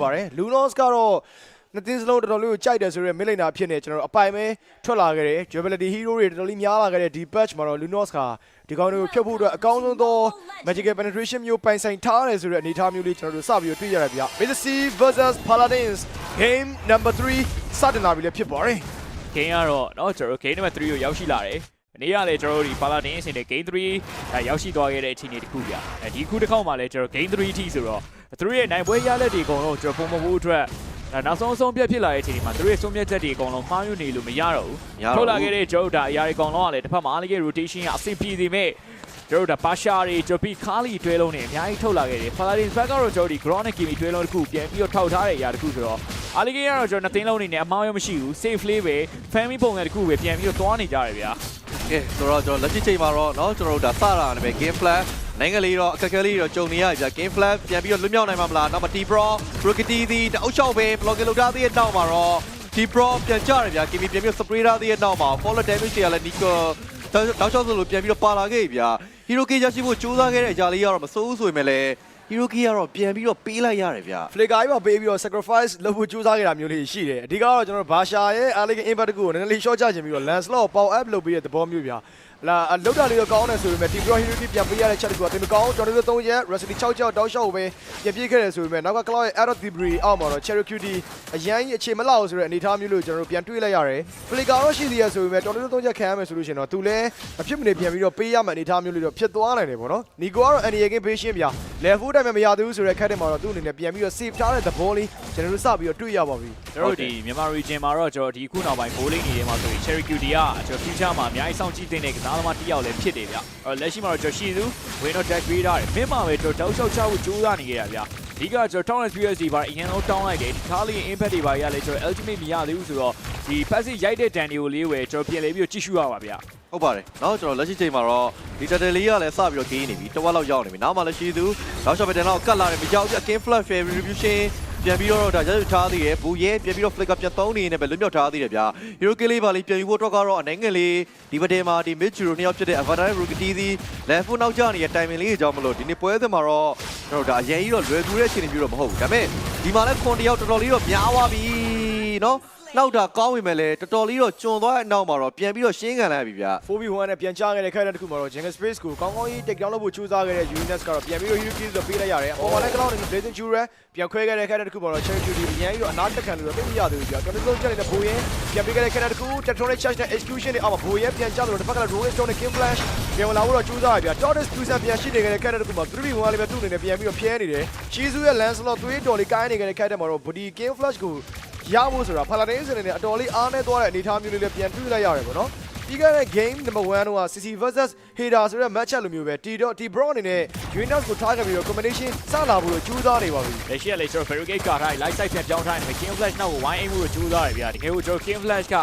ပါတယ်လူနော့စ်ကတော့နှစ်သင်းစလုံးတော်တော်လေးကိုကြိုက်တယ်ဆိုရဲမစ်လိန်နာဖြစ်နေကျွန်တော်တို့အပိုင်ပဲထွက်လာခဲ့တယ် durability hero တွေတော်တော်လေးများလာခဲ့တဲ့ဒီ patch မှာတော့ Lunos ကဒီကောင်တွေကိုဖြုတ်ဖို့အတွက်အကောင်းဆုံးသော magical penetration မျိုးပိုင်ဆိုင်ထားတယ်ဆိုတဲ့အနေအထားမျိုးလေးကျွန်တော်တို့စပြီးတော့တွေ့ရတယ်ဗျ Mr. C versus Paladins game number 3စတင်လာပြီလည်းဖြစ်ပါတယ် ဂိမ်းကတော့เนาะကျွန်တော်တို့ game number 3ကိုရောက်ရှိလာတယ်။အ နေရလေကျွန်တော်တို့ဒီ Paladin အဆင့်နဲ့ game 3ဒါရောက်ရှိသွားခဲ့တဲ့အခြေအနေတစ်ခုပြ။အဲဒီခုတစ်ခေါက်မှာလည်းကျွန်တော် game 3 T ဆိုတော့သူတို့ရဲ့နိုင်ပွဲရလက်တွေအကုန်လုံးကျွန်တော်ပုံမဖို့အတွက်ဒါနောက်ဆုံးအဆုံးပြတ်ဖြစ်လာတဲ့အချိန်မှာသူတို့ရဲ့ဆုံးဖြတ်ချက်တွေအကုန်လုံးမှားယွင်းနေလို့မရတော့ဘူးမရတော့ဘူးထုတ်လာခဲ့တဲ့ကျွန်တော်တို့ဒါအရာတွေအကုန်လုံးကလည်းတစ်ဖက်မှာအားလေးရဲ့ rotation ကအဆင်ပြေစေမဲ့ကျွန်တော်တို့ဒါပါရှာတွေဂျိုပီခါလီတွဲလုံးတွေအများကြီးထုတ်လာခဲ့တယ် Paladin ဘက်ကတော့ကျွန်တော်တို့ဒီ Chronic Game တွဲလုံးတစ်ခုပြန်ပြီးတော့ထောက်ထားတဲ့အရာတစ်ခုဆိုတော့အားလေးကတော့ကျွန်တော်နှစ်သိန်းလုံးအနေနဲ့အမှားရမရှိဘူး safe လေးပဲ family ပုံစံတစ်ခုပဲပြန်ပြီးတော့သွားနေကြတယ်ဗျာ ကဲဆိုတော့ကျွန်တော်လက်ရှိချိန်မှာတော့เนาะကျွန်တော်တို့ဒါစတာနဲ့ပဲ game plan နိုင်ငံလေးတော့အခက်အခဲလေးတော့ကြုံနေရကြ game plan ပြန်ပြီးတော့လွတ်မြောက်နိုင်မှာမလားနောက်မှာ T Pro Rookie D တအုပ်ချောက်ပဲ block လုပ်ထားသေးတဲ့နောက်မှာတော့ T Pro ပြန်ကြရဗျာ KB ပြန်ပြီး spray ထားသေးတဲ့နောက်မှာ follow damage တွေကလည်း Nico တောက်ချောက်ဆိုလို့ပြန်ပြီးတော့ပါလာခဲ့ပြီဗျာ Hero K ရရှိဖို့ကြိုးစားခဲ့တဲ့အရာလေးကတော့မစိုးဘူးဆိုပေမဲ့လည်း Hero K ကတော့ပြန်ပြီးတော့ပေးလိုက်ရတယ်ဗျာ flicker ကြီးမှာပေးပြီးတော့ sacrifice လုပ်ဖို့ကြိုးစားခဲ့တာမျိုးလေးရှိတယ်အဓိကတော့ကျွန်တော်တို့ဘာရှာရဲ့ elegant impact ကိုနည်းနည်းလေး short ချခြင်းပြီးတော့ landslot power up လုပ်ပြီးတဲ့သဘောမျိုးဗျာ လာလောက်တာလေးတော့ကောင်းတယ်ဆိုပေမဲ့ team pro hero ပြန်ပေးရတဲ့ချက်တကူကတင်မကောင်းကျွန်တော်တို့3ရက် recipe 6ကြောက်တောက်လျှောက်ပဲပြန်ပြေးခဲ့တယ်ဆိုပေမဲ့နောက်က cloud ရဲ့ arrow debris အောက်မှာတော့ cherokee အရန်ကြီးအခြေမလောက်ဆိုတဲ့အနေအထားမျိုးလို့ကျွန်တော်တို့ပြန်တွေးလိုက်ရတယ် flicker တော့ရှိသေးရဆိုပေမဲ့တော်တော်3ချက်ခံရမယ်ဆိုလို့ရှိရင်တော့သူလည်းမဖြစ်မနေပြန်ပြီးတော့ပေးရမယ့်အနေအထားမျိုးလေးတော့ဖြစ်သွားနိုင်တယ်ပေါ့နော်နီကိုကတော့ anti game ပေးရှင်းဗျာ level တိုင်းမှာမရသေးဘူးဆိုတဲ့ cat မှာတော့သူ့အနေနဲ့ပြန်ပြီးတော့ save ထားတဲ့သဘောလေးကျွန်တော်တို့စပြီးတော့တွေ့ရပါပြီကျွန်တော်တို့ဒီမြန်မာ region မှာတော့ကျွန်တော်ဒီခုနောက်ပိုင်း bowling နေထဲမှာဆိုရင် Cherry Cutie ကကျွန်တော် future မှာအများကြီးစောင့်ကြည့်တဲ့နားသမားတစ်ယောက်လည်းဖြစ်တယ်ဗျ။အဲလက်ရှိမှာတော့ကျွန်တော်ရှိသူဝင်တော့ dash ပေးထားတယ်။မင်းမှာပဲကျွန်တော်တောက်လျှောက်ချဖို့ကြိုးစားနေခဲ့တာဗျ။အဓိကကျွန်တော် Town Experience တွေပါအရင်ဆုံးတောင်းလိုက်တယ်။ဒါလေး impact တွေပါရလဲကျွန်တော် ultimate မရသေးဘူးဆိုတော့ဒီ passive ရိုက်တဲ့ damage ကိုလေးပဲကျွန်တော်ပြင်လဲပြီးတော့ကြည့်ရှုရပါဗျ။ဟုတ်ပါတယ်။နောက်ကျွန်တော်လက်ရှိချိန်မှာတော့ဒီတတယ်လေးကလည်းစပြီးတော့ဂေးနေပြီ။တဝက်လောက်ရောက်နေပြီ။နောက်မှလည်းရှိသူနောက်ရှော့ပဲတန်တော့ကတ်လာတယ်မရောက်ပြ King Flash Revolution ပြန်ပြီးတော့ဒါရရထားသေးတယ်ဘူရဲပြန်ပြီးတော့ flicker ပြန်သုံးနေနေပဲလွတ်မြောက်ထားသေးတယ်ဗျာ hero kill လေးပါလေးပြန်ယူဖို့တော့ကတော့အနေငယ်လေးဒီဘက်ထဲမှာဒီ mid hero နှစ်ယောက်ဖြစ်တဲ့ avatar rookie tz left foot နောက်ကျနေတဲ့ timing လေးကြောင့်မလို့ဒီနေ့ပွဲစဉ်မှာတော့ကျွန်တော်ဒါအရင်ကြီးတော့လွယ်ကူတဲ့အခြေအနေမျိုးတော့မဟုတ်ဘူးဒါပေမဲ့ဒီမှာလည်းခွန်တယောက်တော်တော်လေးတော့များသွားပြီเလောက်တာကောင်းဝင်မယ်လေတော်တော်လေးတော့ကျွန်သွားတဲ့နောက်မှာတော့ပြန်ပြီးတော့ရှင်းခံလိုက်ပြီဗျာ 4v1 နဲ့ပြန်ချခဲ့တဲ့ခိုက်တဲ့တစ်ခုမှာတော့ Jungle Space ကိုကောင်းကောင်းကြီး take down လုပ်ဖို့ကြိုးစားခဲ့တဲ့ Unis ကတော့ပြန်ပြီးတော့ Hero Kills ကိုပေးလိုက်ရတယ်အပေါ်မှာလည်း Cloud နဲ့ Blazing Jura ပြန်ခွဲခဲ့တဲ့ခိုက်တဲ့တစ်ခုမှာတော့ Cherry Cutie အများကြီးတော့အနာတက်ခံလို့တော့သိမရသေးဘူးဗျာ Cloud လုံးချက်နေတဲ့ဘိုးရင်ပြန်ပေးခဲ့တဲ့ခိုက်တဲ့တစ်ခု Tetronic Charge နဲ့ Execution တွေအောက်မှာဘိုးရင်ပြန်ချလို့တစ်ဖက်ကလည်း Rolling Stone နဲ့ King Flash ပြန်လာဖို့တော့ကြိုးစားရဗျာ Tortoise Fusion ပြန်ရှိနေခဲ့တဲ့ခိုက်တဲ့တစ်ခုမှာ 3v1 လေးပဲသူ့အနေနဲ့ပြန်ပြီးတော့ဖျဲနေတယ် Shizu ရဲ့ Lancelot သွေးတော်လေးကိုင်းနေခဲ့တဲ့ခိုက်တဲ့မှာတော့ Body King Flash ကို ရဖို့ဆိုတာ Paladin စနေနဲ့အတော်လေးအားနေသွားတဲ့အနေအထားမျိုးလေးလည်းပြန်တွေ့လိုက်ရတယ်ပေါ့နော် ပြီးခဲ့တဲ့ game number 1တော့ CC versus Hater ဆိုတဲ့ match လိုမျိုးပဲ T dot T Bro အနေနဲ့ Unitas ကိုထားခဲ့ပြီးတော့ combination စလာဖို့တော့ကြိုးစားနေပါပြီလက်ရှိကလေကျွန်တော် barricade ကထား light side ပြန်ပြောင်းထားတယ် King Flash နောက်ကို wine aim ကိုကြိုးစားရဗျာတကယ်ကိုကျွန်တော် King Flash က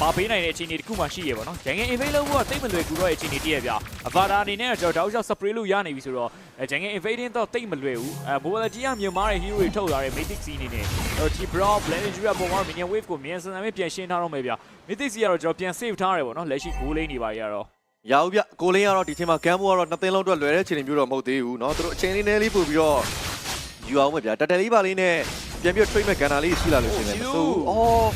မပေးနိုင်တဲ့အခြေအနေတစ်ခုမှရှိရပါတော့။ဂျန်ငယ် invade လုပ်ဖို့ကတိတ်မလွယ်ကူတော့တဲ့အခြေအနေတည်းရဗျာ။ Avada အနေနဲ့ကျွန်တော်တောက်လျှောက် spray လို့ရနေပြီဆိုတော့ဂျန်ငယ် invading တော့တိတ်မလွယ်ဘူး။အဲ mobility ကမြင်မာတဲ့ hero တွေထုတ်လာတဲ့ mythic scene အနေနဲ့တော့ T Brown blending ယူရပုံမှာ minion wave ကိုမြန်ဆန်ဆန်ပဲပြန်ရှင်းထားတော့မယ်ဗျာ။ mythic scene ကတော့ကျွန်တော်ပြန် save ထားရတယ်ပေါ့နော်။လက်ရှိ goal lane တွေပါရတော့ ရအောင်ဗျကိုလင်းကတော့ဒီချိန်မှာဂမ်ဘူကတော့နှစ်သိန်းလုံးအတွက်လွယ်တဲ့အခြေအနေမျိုးတော့မဟုတ်သေးဘူးเนาะသူတို့အချိန်လေးနည်းလေးပို့ပြီးတော့ယူအောင်ပဲဗျာတက်တယ်လေးပါလေးနဲ့ပြန်ပြီးတော့ trade မဲ့ကန်နာလေးရှိလာလို့ရှိရင်လည်းမစိုးဘူးအော်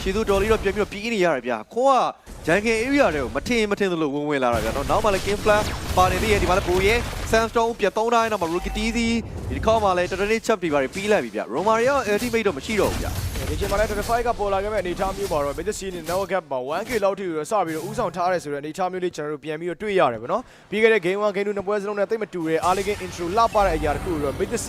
ရှီသူတော်လေးတော့ပြန်ပြီးတော့ပြီးနေရတယ်ဗျာခွန်ကဂျန်ကင် area တွေကိုမထင်မထင်သလိုဝင်ဝင်လာတာဗျာเนาะနောက်မှလည်း game flash ပါနေသေးရဲ့ဒီမှာလည်းဘူရဲ sandstone ပြတ်သုံးတိုင်းတော့မှ rookie tz ဒီခေါက်မှာလည်းတော်တော်လေး chap တွေပါပြီးလိုက်ပြီဗျာ romario ultimate တော့မရှိတော့ဘူးဗျာဒီချိန်မှာလည်း25ကပေါ်လာခဲ့မဲ့အနေအထားမျိုးပါတော့ Major C နဲ့ Network Gap မှာ 1K လောက်ထိတော့စပြီးတော့ဥဆောင်ထားရဲဆိုတဲ့အနေအထားမျိုးလေးကျွန်တော်တို့ပြန်ပြီးတော့တွေ့ရတယ်ဗောနော်ပြီးခဲ့တဲ့ Game 1 Game 2နှစ်ပွဲစလုံးနဲ့တိတ်မတူတဲ့ Arligan intro လောက်ပါတဲ့အရာတခုတော့ Major C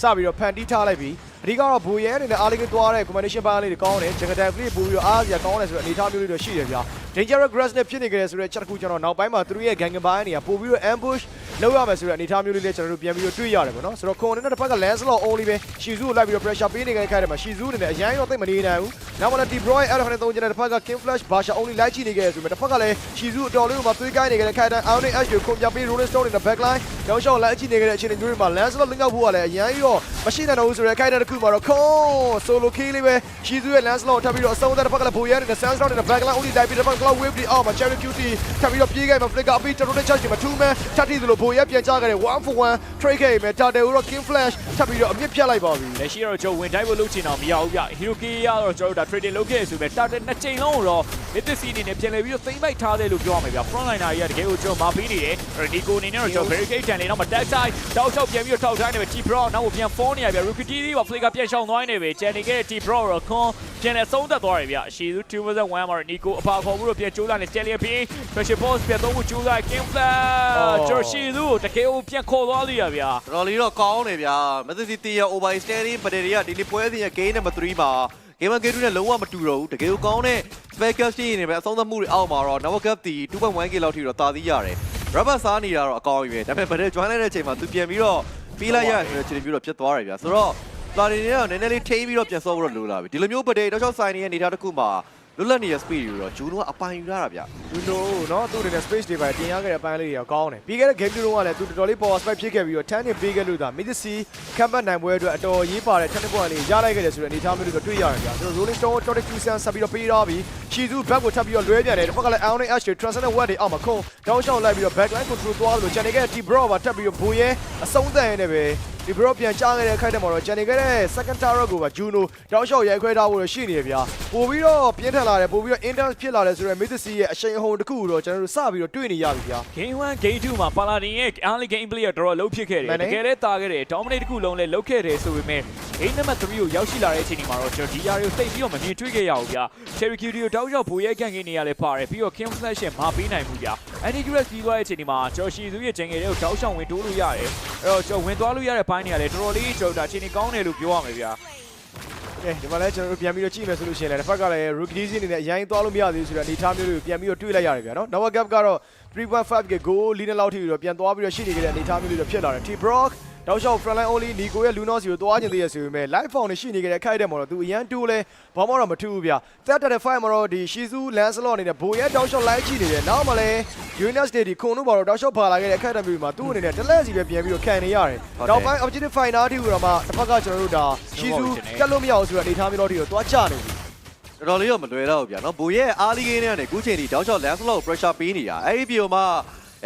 စပြီးတော့ဖန်တီးထားလိုက်ပြီးအဓိကတော့ဘူရဲအနေနဲ့ Arligan သွားတဲ့ combination ပိုင်းလေးတွေကောင်းတယ် Jungle Dive လေးပို့ပြီးတော့အားရကောင်းတယ်ဆိုတဲ့အနေအထားမျိုးလေးတော့ရှိတယ်ဗျာ Dangerous Grass နဲ့ဖြစ်နေကြတယ်ဆိုတဲ့ချက်တစ်ခုကျွန်တော်နောက်ပိုင်းမှာသူတို့ရဲ့ Gangan ပိုင်းနေရာပို့ပြီးတော့ ambush လောက်ရမယ်ဆိုတဲ့အနေအထားမျိုးလေးလည်းကျွန်တော်တို့ပြန်ပြီးတော့တွေ့ရတယ်ဗောနော်ဆိုတော့ခွန်နဲ့တစ်ဖက်က Lancelot only ပဲ Shizu ကိုလိုက်ပြီးတော့ pressure ပေးနေကြတဲ့ခိုက်တယ်မှာ Shizu အနေနဲ့အရင်တော့တိတ်မနေနိုင်ဘူးနောက်မှလည်း Deep Roy အဲ့ဒါခနဲ့သုံးချင်တဲ့တစ်ဖက်က King Flash Basha only လိုက်ကြည့်နေခဲ့ရဆိုပေမဲ့တစ်ဖက်ကလည်း Shizu အတော်လေးကိုမှသွေးကိုင်းနေခဲ့တဲ့ခိုင်တန် Ionic Ash ကိုခုန်ပြပေး Rolling Stone နဲ့ backline တောင်းလျှောက်လိုက်ကြည့်နေခဲ့တဲ့အခြေအနေမျိုးတွေမှာ Lancelot လင်းကောက်ဖို့ကလည်းအရန်ကြီးတော့မရှိနိုင်တော့ဘူးဆိုတဲ့ခိုင်တန်တစ်ခုမှာတော့ Con solo kill လေးပဲ Shizu ရဲ့ Lancelot ထပ်ပြီးတော့အဆုံးသက်တစ်ဖက်ကလည်းဘူရဲနဲ့ Sandstorm နဲ့ backline only လိုက်ပြီးတစ်ဖက်က Cloud Wave ဒီအောက်မှာ Cherry Cutie ထပ်ပြီးတော့ပြေးခဲ့မှာ Flicker အပြီးတော်တော်နဲ့ charge မှာ two man ထပ်တီးသလိုဘူရဲပြန်ချခဲ့တယ်1 for 1 trade ခဲ့မယ် Tadeu တော့ King Flash ထပ်ပြီးတော့အမြင့်ဖြတ်လိုက်ပါပြီလက်ရှိကတော့ကျွန်တော်ဝင်တိုင်းဖို့လုပ်ချင်တော့မရဘူးဗျဟီရိုကီရတော့ကျွန်တော်တို့ဒါ trading လုပ်ခဲ့ရဆိုပေမဲ့ target နှစ်ချိန်လုံးကိုတော့ Mythic အနေနဲ့ပြန်လည်ပြီးတော့သိမ့်ပိုက်ထားတယ်လို့ပြောရမှာဗျ front liner ကြီးကတကယ်ကိုကျွန်တော်မာပေးနေတယ်ဒီကိုအနေနဲ့တော့ကျွန်တော် barricade တန်လေးတော့မ tag side တောက်ချောက်ပြန်ပြီးတော့ထောက်ထားနေပဲ T Pro နောက်ကိုပြန် phone နေရဗျ Rookie TV ပါ Flicker ပြန်ရှောင်သွားနေပဲကျန်နေခဲ့တဲ့ T Pro တော့ con ပြန်လဲဆုံးသက်သွားတယ်ဗျရှီသူ2.1မှာနီကိုအပါခေါ်မှုတော့ပြန်ကြိုးစားနေ Stallion ပြီး Pressure Boss ပြန်သုံးဖို့ကြိုးစား King Flash ကျွန်တော်ရှီသူကိုတကယ်ကိုပြန်ခေါ်သွားလိရဗျတော်တော်လေးတော့ကောင်းတယ်ဗျာမသစီတီရ over steady ပဒေတွေကဒီနေ့ပွဲစဉ်ရဲ့ game number 3မှာ game game နဲ့လုံးဝမတူတော့ဘူးတကယ်ကိုကောင်းတဲ့ special ရှိနေပဲအဆုံးသတ်မှုတွေအောက်မှာတော့ Nova Cup တီ 2.1k လောက်ထိတော့တာသီးရတယ် rubber စားနေတာတော့အကောင်းကြီးပဲဒါပေမဲ့ပဒေ join လိုက်တဲ့အချိန်မှာသူပြန်ပြီးတော့ပြီးလိုက်ရဆိုတဲ့အခြေအနေမျိုးတော့ဖြစ်သွားတယ်ဗျာဆိုတော့ လာဒီနေကနည်းနည်းလေးထိန်းပြီးတော့ပြန်ဆော့ဖို့တော့လိုလာပြီဒီလိုမျိုးပဒေတော့ချောက်ဆိုင်နေတဲ့အနေအထားတစ်ခုမှာလွတ်လပ်နေတဲ့ space တွေတော့ဂျူနိုကအပိုင်ယူရတာဗျဂျူနိုနော်သူ့အနေနဲ့ space တွေပဲတင်ရခဲ့တဲ့အပိုင်းလေးတွေကောင်းတယ်ပြီးခဲ့တဲ့ game တုန်းကလည်းသူတော်တော်လေး power spike ဖြစ်ခဲ့ပြီးတော့10နဲ့ပေးခဲ့လို့ဒါ midc ကမ်ပတ်နိုင်ပွဲအတွက်အတော်ရေးပါတဲ့10 point လေးရလိုက်ခဲ့တယ်ဆိုတဲ့အနေထားမျိုးတွေတွေ့ရတယ်ဗျာသူတို့ rolling stone tortic fusion ဆက်ပြီးတော့ပေးတော့ပြီးရှီဇူ back ကိုထပ်ပြီးတော့လွဲပြန်တယ်တစ်ဖက်ကလည်း iron ash တွေ transcendent web တွေအောက်မှာခုံတောင်းလျှောက်လိုက်ပြီးတော့ backline control သွားလို့ channel က t bro ပါထပ်ပြီးတော့ဘိုးရဲအဆုံးသတ်ရနေတယ်ပဲ ဒီ bro ပြန်ချခဲ့တဲ့ခိုက်တဲ့မှာတော့ဂျန်နေခဲ့တဲ့ second tower ကိုပါ Juno တောင်းလျှောက်ရိုက်ခွဲထားဖို့တော့ရှိနေတယ်ဗျာပို့ပြီးတော့ပြင်းထန်လာတယ်ပို့ပြီးတော့ intense ဖြစ်လာတယ်ဆိုတော့ Mythic ရဲ့အရှိန်အဟုန်တစ်ခုကိုတော့ကျွန်တော်တို့စပြီးတော့တွေ့နေရပြီဗျာ Game 1 Game 2မှာ Paladin ရဲ့ early game play ကတော်တော်လုံးဖြစ်ခဲ့တယ်မှန်တယ်တကယ်လည်းတာခဲ့တယ် dominate တစ်ခုလုံးလည်းလုံးခဲ့တယ်ဆိုပေမဲ့ Game number 3ကိုရောက်ရှိလာတဲ့အချိန်ဒီမှာတော့ကျွန်တော်ဒီ area ကိုတိတ်ပြီးတော့မမြင်တွေ့ခဲ့ရဘူးဗျာ Cherry Cutie ကိုတောက်ရောက်ဘူရဲကန်ကနေရလဲပါတယ်ပြီးတော့ King Flash ရဲ့မာပေးနိုင်မှုဗျာ Anti-Grass ပြီးသွားတဲ့အချိန်ဒီမှာကျွန်တော်ရှီသူရဲ့ဂျန်ငယ်တွေကိုတောက်ရှောင်ဝင်တိုးလို့ရတယ်အဲ့တော့ကျွန်တော်ဝင်သွားလို့ရတဲ့ဘိုင်းတွေကလည်းတော်တော်လေးကျွန်တော်ဒါအချိန်ကြီးကောင်းတယ်လို့ပြောရမယ်ဗျာကဲဒီမှာလည်းကျွန်တော်တို့ပြန်ပြီးတော့ကြည့်မယ်ဆိုလို့ရှိရင်လည်းတစ်ဖက်ကလည်း rookie disease အနေနဲ့အရင်သွားလို့မရသေးဘူးဆိုတော့အနေထားမျိုးတွေကိုပြန်ပြီးတော့တွေ့လိုက်ရတယ်ဗျာနော် Nova Gap ကတော့ 3.5k goal လီနလောက်ထိပြီးတော့ပြန်သွားပြီးတော့ရှိနေကြတဲ့အနေထားမျိုးတွေတော့ဖြစ်လာတယ် T Brock တောက်လျှောက် front line only Nico ရဲ့ Lunos ကိုသွားကျင်သေးရဆိုပေမဲ့ live found ရှိနေကြတဲ့ခိုက်တဲ့မှာတော့သူအရန်တူးလဲဘာမှတော့မထူးဘူးဗျာ third to the five မှာတော့ဒီ Shizu Lancelot အနေနဲ့ဘိုရဲတောက်လျှောက် live ကြည့်နေတယ်နောက်မှလည်း Unis Day ဒီခုံတို့ဘာတော့တောက်လျှောက်ပါလာခဲ့တဲ့ခိုက်တဲ့မျိုးမှာသူ့အနေနဲ့တလက်စီပဲပြန်ပြီးတော့ခံနေရတယ်နောက်ပိုင်း objective finder တိဟိုတော့မှတစ်ဖက်ကကျွန်တော်တို့ဒါ Shizu ကတ်လို့မရအောင်ဆိုတဲ့အနေထားမျိုးတော့ဒီတော့သွားချနေပြီတော်တော်လေးတော့မလွယ်တော့ဘူးဗျာနော်ဘူရဲ့အားလီဂိမ်းနဲ့ကနေအခုချိန်ထိတောက်ချောက် Lancelot ကို pressure ပေးနေတာအဲ့ဒီပြေမှာ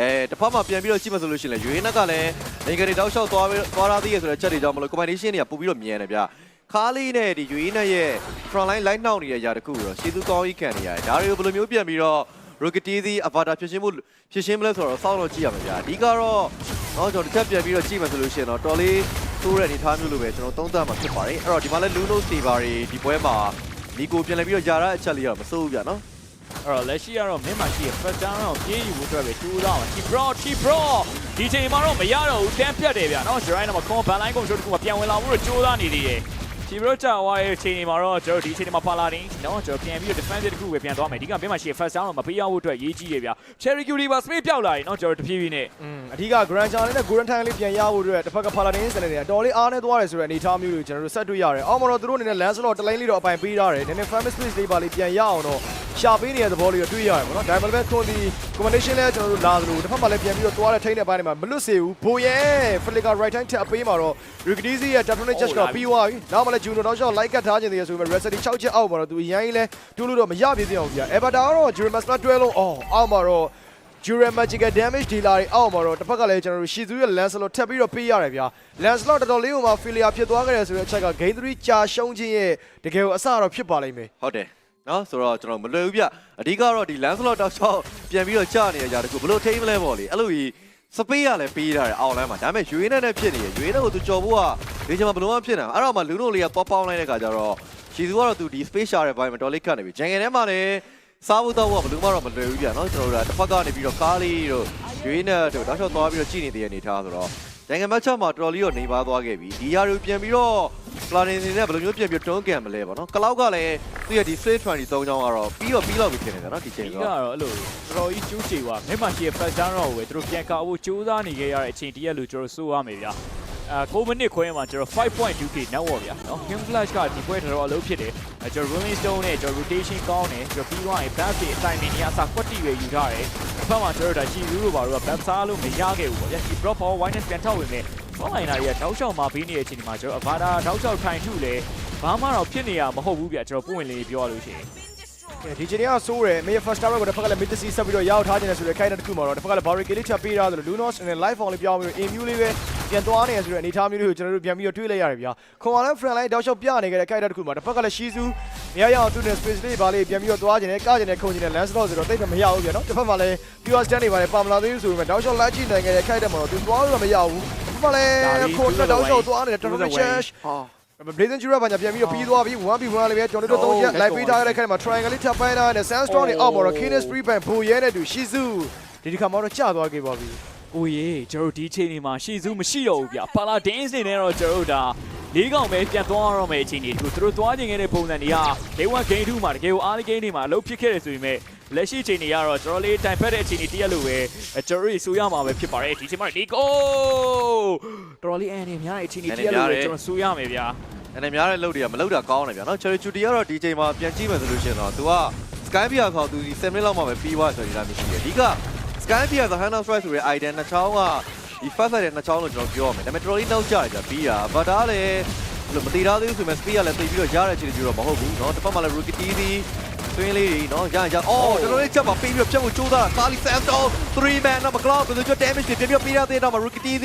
အဲတစ်ဖက်မှာပြန်ပြီးတော့ကြည့်မှဆိုလို့ရှိရင်လေယူရင်းနက်ကလည်းငင်္ဂရီတောက်ချောက်သွားပြီးသွားရသေးရဆိုတဲ့ချက်တွေကြောင့်မလို့ combination တွေကပို့ပြီးတော့မြင်ရတယ်ဗျာခါလေးနဲ့ဒီယူရင်းနက်ရဲ့ front line line နှောက်နေတဲ့ຢာတစ်ခုကိုတော့ရှေ့သူကောင်းကြီးခံနေရတယ်ဒါတွေကိုဘယ်လိုမျိုးပြန်ပြီးတော့ Rocketizi Avatar ဖြစ်ရှင်းမှုဖြစ်ရှင်းမလဲဆိုတော့စောင့်တော့ကြည့်ရမှာဗျာအဓိကတော့တော့ကျွန်တော်တစ်ချက်ပြန်ပြီးတော့ကြည့်မှဆိုလို့ရှိရင်တော့တော်လေးသိုးတဲ့အနေထားမျိုးလိုပဲကျွန်တော်သုံးသပ်မှာဖြစ်ပါတယ်အဲ့တော့ဒီမှာလဲ Luno Saber တွေဒီပွဲမှာဒီကိုပြန်လဲပြီးတော့ယာရအချက်လေးတော့မစိုးဘူးဗျာနော် အဲ့တော့လက်ရှိကတော့မင်းမရှိရဲ့ first down တော့ပြေးယူဖို့အတွက်ပဲတူးတော့မှာ T Pro T Pro ဒီချိန်မှာတော့မရတော့ဘူးတန်းပြတ်တယ်ဗျာနော် Shirai တော့ con ban line control တခုမှပြန်ဝင်လာ ဖို့တော့ကြိုးစားနေသေးတယ် T Pro ကြာဝါရဲ့ချိန်မှာတော့ကျွန်တော်ဒီချိန်မှာပါလာတယ်နော်ကျွန်တော်ပြန်ပြီးတော့ defense တခုပဲပြန်သွားမယ်ဒီကမင်းမရှိရဲ့ first down တော့မပေးရဖို့အတွက်ရေးကြီးတယ်ဗျာ Cherry Cutie ပါ space ပြောက်လာတယ်နော်ကျွန်တော်တဖြည်းဖြည်းနဲ့อืมအဓိက Grand Challenge နဲ့ Golden Time လေးပြန်ရဖို့အတွက်တစ်ဖက်က Paladin စနေတွေအတော်လေးအားနေသွားတယ်ဆိုတဲ့အနေအထားမျိုးတွေကျွန်တော်တို့ဆက်တွေ့ရတယ်။အောက်မှာတော့သူတို့အနေနဲ့ Lancelot တလိုင်းလေးတော့အပိုင်ပေးထားတယ်။နည်းနည်း famous space လေးပါလေးပြန်ရအောင်တော့ရှာပေးနေတဲ့သဘောလေးတော့တွေ့ရတယ်ပေါ့နော်။ Diamond ပဲခွန်ဒီ combination လဲကျွန်တော်တို့လာသလိုတစ်ဖက်မှာလည်းပြန်ပြီးတော့သွားတဲ့ထိန်းတဲ့ပိုင်းတွေမှာမလွတ်စေဘူး။ဘိုရဲ Flicker right time ထပ်အပေးမှာတော့ Rikidisi ရဲ့ definitely just ကပြီးသွားပြီ။နောက်မှလည်း Juno တော့ရှော့ like ကတ်ထားခြင်းတည်းဆိုပေမဲ့ Recipe 6ချက်အောက်မှာတော့သူအရင်ကြီးလဲတူးလို့တော့မရပြည့်သေးအောင်ဗျာ။ Avatar ကတော့ Jeremy Smart တွဲလုံးအော်အောက်မှာတော့ Jura Magical Damage Dealer တွေအောက်မှာတော့တစ်ဖက်ကလည်းကျွန်တော်တို့ရှီဇူရဲ့ Lancelot ထပ်ပြီးတော့ပေးရတယ်ဗျာ Lancelot တော်တော်လေးဟိုမှာ failure ဖြစ်သွားခဲ့တယ်ဆိုတဲ့အချက်က Game 3ကြာရှုံးခြင်းရဲ့တကယ်ကိုအစတော့ဖြစ်ပါလိမ့်မယ်ဟုတ်တယ်နော်ဆိုတော့ကျွန်တော်မလွယ်ဘူးဗျအဓိကတော့ဒီ Lancelot တောက်ချောက်ပြန်ပြီးတော့ကြာနေရကြတခုဘလို့ထိမ့်မလဲပေါ့လေအဲ့လိုကြီး စပေးရလဲပေးထားတယ်အောက်လမ်းမှာဒါပေမဲ့ယူရင်းနဲ့ဖြစ်နေရယူရင်းနဲ့ကိုသူကြော်ဖို့ကဒီချိန်မှာဘလို့မှဖြစ်နေတာအဲ့တော့မှလူတို့လေးကပေါပေါင်းလိုက်တဲ့ခါကျတော့ရှီသူကတော့သူဒီ space ရှာတဲ့ဘိုင်းမှာတော်လေးခတ်နေပြီဂျန်ငယ်ထဲမှာလည်းစားဖို့တော့ဘလို့မှတော့မလွယ်ဘူးဗျနော်ကျွန်တော်တို့ကတစ်ဖက်ကနေပြီးတော့ကားလေးတို့ယူရင်းနဲ့တို့တောက်ချောက်သွားပြီးတော့ကြည့်နေတဲ့အနေထားဆိုတော့နိုင်ငံမတ်ချက်မှာတော်တော်လေးတော့နေပါသွားခဲ့ပြီဒီຢာတွေပြန်ပြီးတော့ planning နေနဲ့ဘယ်လိုမျိုးပြန်ပြီးတွန်းကန်မလဲပေါ့နော်ကလောက်ကလည်းသူ့ရဲ့ဒီ straight 23ချောင်းကတော့ပြီးတော့ပြီးတော့ပြီဖြစ်နေတယ်နော်ဒီချိန်ဒီဆိုကတော့တော့အဲ့လိုတော်တော်ကြီးကျူးချေွာမင်းမရှိရဲ့ first down တော့ဝယ်သူတို့ပြန်ကောက်ဖို့ကြိုးစားနေခဲ့ရတဲ့အချိန်တည်းရလို့ကျွန်တော်ဆိုရမယ်ဗျာအာ9မိနစ်ခွဲမှာကျွန်တော် 5.2k နောက်ဝဗျာနော် King Flash ကဒီပွဲတော်တော်အလုပ်ဖြစ်တယ်အဲကျွန်တော် Rolling Stone နဲ့ကျွန်တော် rotation ကောင်းတယ်ကျွန်တော်ပြီးသွားရင် back တွေအတိုင်းနေနေအစားကွက်တီတွေယူထားတယ်အဖက်မှာကျွန်တော်ဒါရှိလူလိုပါတော့ back စားလို့မရခဲ့ဘူးပေါ့ဗျာဒီ drop ball wide ပြန်ထောက်ဝင် နေ online တွေကတောက်လျှောက်မှာပေးနေတဲ့အချိန်ဒီမှာကျွန်တော် Avada တောက်လျှောက်ထိုင်ထုလေဘာမှတော့ဖြစ်နေရမဟုတ်ဘူးဗျာကျွန်တော်ပုံဝင်လေးပြောရလို့ရှိရင်ဒီချိန်ကဆိုးတယ်မေး first tower ကိုတစ်ဖက်ကလည်း mid C ဆက်ပြီးတော့ရောက်ထားခြင်းနဲ့ဆိုတဲ့ခိုင်တဲ့တစ်ခုမှာတော့တစ်ဖက်ကလည်း barricade လေးချက်ပေးထားသလို Lunos နဲ့ live on လေးပြောင်းပြီးတော့ immune လေးပဲပြန်သွားနေရဆိုတဲ့အနေအထားမျိုးလေးကိုကျွန်တော်တို့ပြန်ပြီးတော့တွေ့လိုက်ရတယ်ဗျာခွန်ဝါလန် friend line တောက်လျှောက်ပြနေကြတဲ့ခိုင်တဲ့တစ်ခုမှာတစ်ဖက်ကလည်း Shizu မရရအောင်သူနဲ့ space လေးပါလေးပြန်ပြီးတော့သွားခြင်းနဲ့ကခြင်းနဲ့ခုန်ခြင်းနဲ့ lance slot ဆိုတော့တိတ်မရဘူးဗျာနော်တစ်ဖက်မှာလည်း pure stand တွေပါလေပါမလာသေးဘူးဆိုပေမဲ့တောက်လျှောက်လက်ကြည့်နိုင်ကြတဲ့ခိုင်တဲ့မှာတော့သူသွားလို့မရဘူးတစ်ဖက် မှာလည်းခွန်နဲ့တောက်လျှောက်သွားနေတဲ့ total change ဟာ Blazing Jura ဘာညာပြန်ပြီးတော့ပြီးသွားပြီး 1v1 လေးပဲကျွန်တော်တို့၃ချက်လိုက်ပေးထားတဲ့ခိုင်မှာ triangle လေးထပ်ပိုင်းထားတဲ့ Sandstorm နဲ့အောက်မှာတော့ Kines Free Band ဘူရဲနဲ့တူ Shizu ဒီဒီခါမှာတော့ကျသွားခဲ့ပါပြီကိုရေကျွန်တော်ဒီချိန်နေမှာရှီစုမရှိတော့ဘူးဗျာပါလာဒင်းစင်နဲ့တော့ကျွန်တော်တို့ဒါလေးကောင်ပဲပြန်သွားရတော့မယ်အချိန်ဒီတခုသူတို့သွားခြင်းခဲ့တဲ့ပုံစံတွေက Day 1 Game 2မှာတကယ်ကိုအားလဂိမ်းတွေမှာအလုပ်ဖြစ်ခဲ့တယ်ဆိုပေမဲ့ လက်ရှိချိန်တွေကတော့ကျွန်တော်လေးတိုင်ဖက်တဲ့အချိန်တွေတရက်လို့ပဲကျွန်တော်တို့ဆိုရမှာပဲဖြစ်ပါတယ်ဒီချိန်မှာဒီကိုတော်တော်လေးအန်နေများတဲ့အချိန်တွေတရက်လို့ပဲကျွန်တော်ဆိုရမယ်ဗျာ အဲ့ဒါများတဲ့လုပ်တွေကမလုပ်တာကောင်းတယ်ဗျာနော် Cherry Chuty ကတော့ဒီချိန်မှာပြန်ကြည့်မယ်ဆိုလို့ရှိရင်တော့ तू က Sky Pia ခေါ် तू ဒီ7 minute လောက်မှပဲပြီးသွားဆိုရင်လည်းမရှိတယ်အဓိက Sky Pia ဆို Hand of Strike ဆိုတဲ့ item နှစ်ချောင်းကဒီ first side တဲ့နှစ်ချောင်းလို့ကျွန်တော်ပြောရမယ်ဒါပေမဲ့တော်တော်လေးနောက်ကျတယ်ဗျာပြီးတာဘာဒါလည်းလို့မတိထားသေးဘူးဆိုပေမဲ့ speed ကလည်းတိတ်ပြီးတော့ရတဲ့အခြေအနေမျိုးတော့မဟုတ်ဘူးเนาะတစ်ဖက်မှာလည်း rookie TV သွင်း အတွင်းလေးတွေနော်ရရအော်ကျွန်တော်တို့ချက်ပါပေးပြီးတော့ဖြတ်ဖို့ကြိုးစားတာကာလီဆန်တော3 man တော့မကလောက်ဘယ်လိုကြော damage တွေပြပြပေးရတဲ့တော့မှ Rookie TV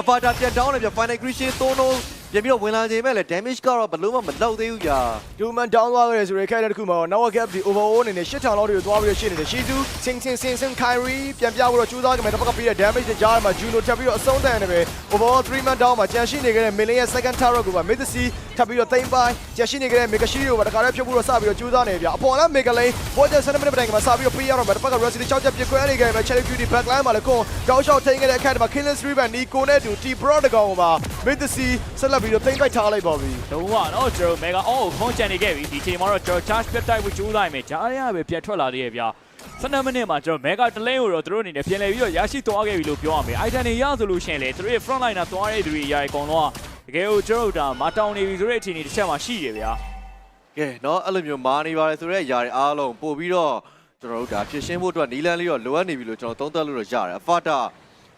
Avatar ပြန် down နေပြန် Final Creation Tono ပြန်ပြီးတော့ဝင်လာချိန်မဲ့လည်း damage ကတော့ဘယ်လို့မှမလောက်သေးဘူးကြာဒူမန် down သွားခဲ့တယ်ဆိုတဲ့ခိုင်တဲ့တစ်ခုမှာတော့ Now Gap ဒီ overall အနေနဲ့8000လောက်တွေကိုသွားပြီးတော့ရှင်းနေတယ် Shizu စင်စင်စင်စင် Kyrie ပြန်ပြဖို့တော့ကြိုးစားကြမယ်တစ်ဖက်ကပြီးတဲ့ damage တွေကြားထဲမှာ Juno ထပ်ပြီးတော့အဆုံးတန်နေပဲ overall 3 man down မှာကြံရှိနေခဲ့တဲ့ Million ရဲ့ second tower ကိုပါ Mid C ထပ်ပြီးတော့သိမ်းပိုင်းကြံရှိနေခဲ့တဲ့ Mega Shield ကိုပါတခါတည်းဖြုတ်ဖို့တော့စပြီးတော့ကြိုးစားနေဗျာအပေါ်လား Mega Lane ဘောကျ7 minute တိုင်ကမှာစပြီးတော့ပေးရတော့မယ်တစ်ဖက်က Rossi 6ချက်ပြစ်ခွဲနေခဲ့တယ် Cherry Beauty backline မှာလည်းခွန်တောက်လျှောက်ထိန်းခဲ့တဲ့အခါမှာ Killing 3 band Nico နဲ့တူ T Pro တကောင်ပါ Mid C ဆက်လက်ပြီးတော့သိမ်းပိုက်ထားလိုက်ပါပြီ လုံးဝတော့ကျွန်တော် mega all ကိုခွန်ချန်နေခဲ့ပြီဒီချိန်မှာတော့ကျွန်တော် charge ပြတ်တိုက်ဖို့ကြိုးစားရင်ဂျားရပဲပြန်ထွက်လာသေးရဲ့ဗျာ12မိနစ်မှာကျွန်တော် mega တလင်းကိုတော့သူတို့အနေနဲ့ပြန်လည်ပြီးတော့ရရှိသွားခဲ့ပြီလို့ပြောရမယ် item တွေရဆိုလို့ရှိရင်လေသူတို့ရဲ့ front liner သွားတဲ့သူတွေရအကုန်လုံးကတကယ်ကိုကျွန်တော်တို့ဒါမတောင်းနေပြီဆိုတဲ့အခြေအနေတစ်ချက်မှရှိတယ်ဗျာ ကဲเนาะအဲ့လိုမျိုးမာနေပါတယ်ဆိုတော့ຢာတွေအားလုံးပို့ပြီးတော့ကျွန်တော်တို့ဒါဖြစ်ရှင်းဖို့အတွက်နီလန်းလေးတော့လိုအပ်နေပြီလို့ကျွန်တော်သုံးသပ်လို့တော့ရတယ်အဖတာ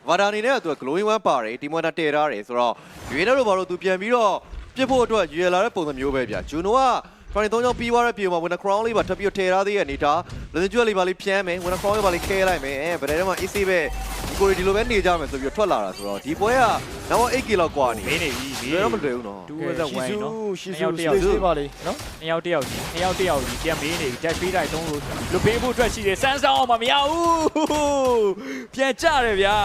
ဗာဒါအနေနဲ့ကသူက glowing one ပါတယ်ဒီမွန်တာတည်ထားတယ်ဆိုတော့ရွေးနေတော့ဘာလို့သူပြန်ပြီးတော့ပြစ်ဖို့အတွက်ရွေလာတဲ့ပုံစံမျိုးပဲဗျာဂျူနိုက23ကြောင်းပြီးသွားတဲ့ပြေမှာဝင် crown လေးပါထပ်ပြီးတော့ထည့်ထားသေးရဲ့အနေထားလူစင်ကျွတ်လေးပါလေးဖြန်းမယ်ဝင် crown လေးပါလေးခဲလိုက်မယ်အဲဗတဲ့ထဲမှာ AC ပဲ ဒီကိုဒီလိုပဲနေကြမယ်ဆိုပြီးတော့ထွက်လာတာဆိုတော့ဒီပွဲကနောက် 8k လောက်กว่าနေ မင်းနေပြီ လွယ်တော့မလွယ်ဘူးနော် 2 with the win နော် Shizu နှစ်ယောက် Shizu တစ်ယောက် space လေးပါလေနော် နှစ်ယောက်တစ်ယောက်ကြီးနှစ်ယောက်တစ်ယောက်ကြီးပြန်မေးနေပြီ dash ပေးတိုင်းသုံးလို့လွတ်ပေးဖို့အတွက်ရှိတယ်စမ်းဆောင်အောင်မမရဘူးပြန်ကြတယ်ဗျာ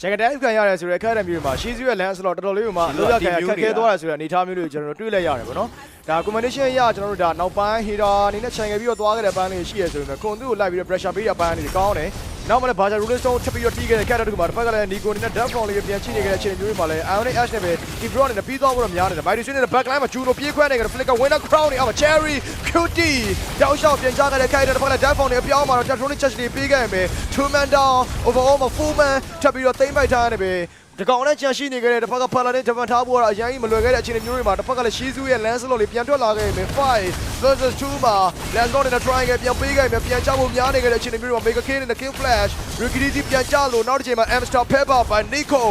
ဂျက်ကတိုင်းခံရတယ်ဆိုတဲ့အခက်အခဲမျိုးမှာ Shizu ရဲ့ lens တော့တော်တော်လေးကိုမှလိုရခံရခက်ခဲသွားတယ်ဆိုတဲ့အနေအထားမျိုးလေးကိုကျွန်တော်တို့တွေ့လိုက်ရတယ်ပေါ့နော်ဒါ combination ရကျွန်တော်တို့ဒါနောက်ပိုင်း header အနေနဲ့ခြံခဲ့ပြီးတော့သွားခဲ့တဲ့ပန်းလေးရှိရဆိုရင်ခွန်သူ့ကိုလိုက်ပြီးတော့ pressure ပေးရပန်းလေးကောင်းတယ် နောက်မှလည်း Baja Rolling Stone ထပ်ပြီးတော့တီးခဲ့တဲ့ character တခုမှာတစ်ဖက်ကလည်း Nico အနေနဲ့ death front လေးပြန်ချိနေခဲ့တဲ့အချိန်မျိုးတွေမှာလည်း Ionic Ash နဲ့ပဲ Deep Rock နဲ့ပြီးသွားဖို့တော့များနေတယ် Mighty Swing နဲ့ backline မှာ Juno ပြေးခွဲနေကြတယ် Flicker Winner Crown နဲ့အောက်မှာ Cherry Cutie တောက်လျှောက်ပြန်ကြခဲ့တဲ့ character တစ်ဖက်ကလည်း death front နဲ့အပြောင်းမှာတော့ Tectonic Charge တွေပေးခဲ့ရမယ် Two man down overall မှာ full man ထပ်ပြီးတော့သိမ်းပိုက်ထားရတယ်ပဲဒီကောင်နဲ့ကြံရှိနေခဲ့တဲ့တစ်ဖက်ကဖလာနဲ့ဂျပန်ထားဖို့ကတော့အရင်ကြီးမလွယ်ခဲ့တဲ့အခြေအနေမျိုးတွေမှာတစ်ဖက်ကလည်းရှီဇူရဲ့ lens လို့လေးပြန်ထွက်လာခဲ့ပြီ5 versus 2မှာ lens တော့နဲ့ triangle ပြန်ပေးခဲ့ပြီပြန်ချဖို့များနေခဲ့တဲ့အခြေအနေမျိုးတွေမှာ mega king နဲ့ king flash rigidity ပြန်ချလို့နောက်တစ်ချိန်မှာ amstar pepper by nico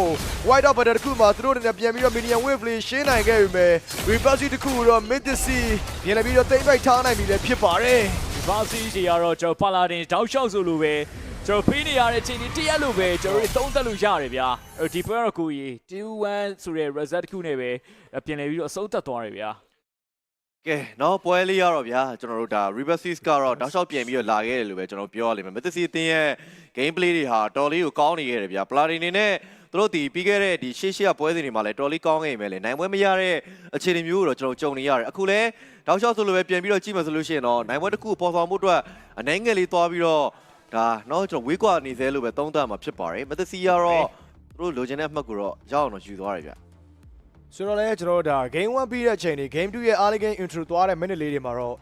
white up တဲ့တစ်ခုမှာသူတို့နဲ့ပြန်ပြီးတော့ minion wave လေးရှင်းနိုင်ခဲ့ပြီမယ် repulsive တစ်ခုတော့ mid the sea ပြန်လည်းပြီးတော့တိမ့်ပိုက်ထားနိုင်ပြီလည်းဖြစ်ပါတယ်ဘာစီတွေကတော့ကျွန်တော်ပါလာတင်တောက်လျှောက်ဆိုလိုပဲ ကျွန်တော်ပေးနေရတဲ့ချိန်ဒီတရက်လို့ပဲကျွန်တော်တို့သုံးသက်လို့ရတယ်ဗျာအဲ့ဒီပွဲတော့ကိုကြီး2-1ဆိုတဲ့ result တစ်ခုနဲ့ပဲပြင်လည်ပြီးတော့အဆုံးသတ်သွားတယ်ဗျာကဲနော်ပွဲလေးရတော့ဗျာကျွန်တော်တို့ဒါ River Seas ကတော့တောက်လျှောက်ပြင်ပြီးတော့လာခဲ့တယ်လို့ပဲကျွန်တော်ပြောရလိမ့်မယ်မသစီအတင်းရဲ့ game play တွေဟာတော်လေးကိုကောင်းနေခဲ့တယ်ဗျာပလာတီနေနဲ့သူတို့ဒီပြီးခဲ့တဲ့ဒီရှေ့ရှေ့ကပွဲစဉ်တွေမှာလည်းတော်လေးကောင်းခဲ့ရင်ပဲလေနိုင်ပွဲမရတဲ့အခြေအနေမျိုးကိုတော့ကျွန်တော်ကြုံနေရတယ်အခုလဲတောက်လျှောက်ဆိုလိုပဲပြင်ပြီးတော့ကြည့်မှဆိုလို့ရှိရင်တော့နိုင်ပွဲတစ်ခုပေါ်ဆောင်မှုအတွက်အနှဲငယ်လေးသွားပြီးတော့ ဒါနော်ကျွန်တော်ဝေးကွာနေသေးလို့ပဲသုံးသပ်မှာဖြစ်ပါတယ်မသစီကတော့သူတို့လိုချင်တဲ့အမှတ်ကိုတော့ရအောင်တော့ယူသွားတယ်ဗျာဆိုတော့လည်းကျွန်တော်တို့ဒါ game 1ပြီးတဲ့အချိန်တွေ game 2ရဲ့ early game intro သွားတဲ့ minute လေးတွေမှာတော့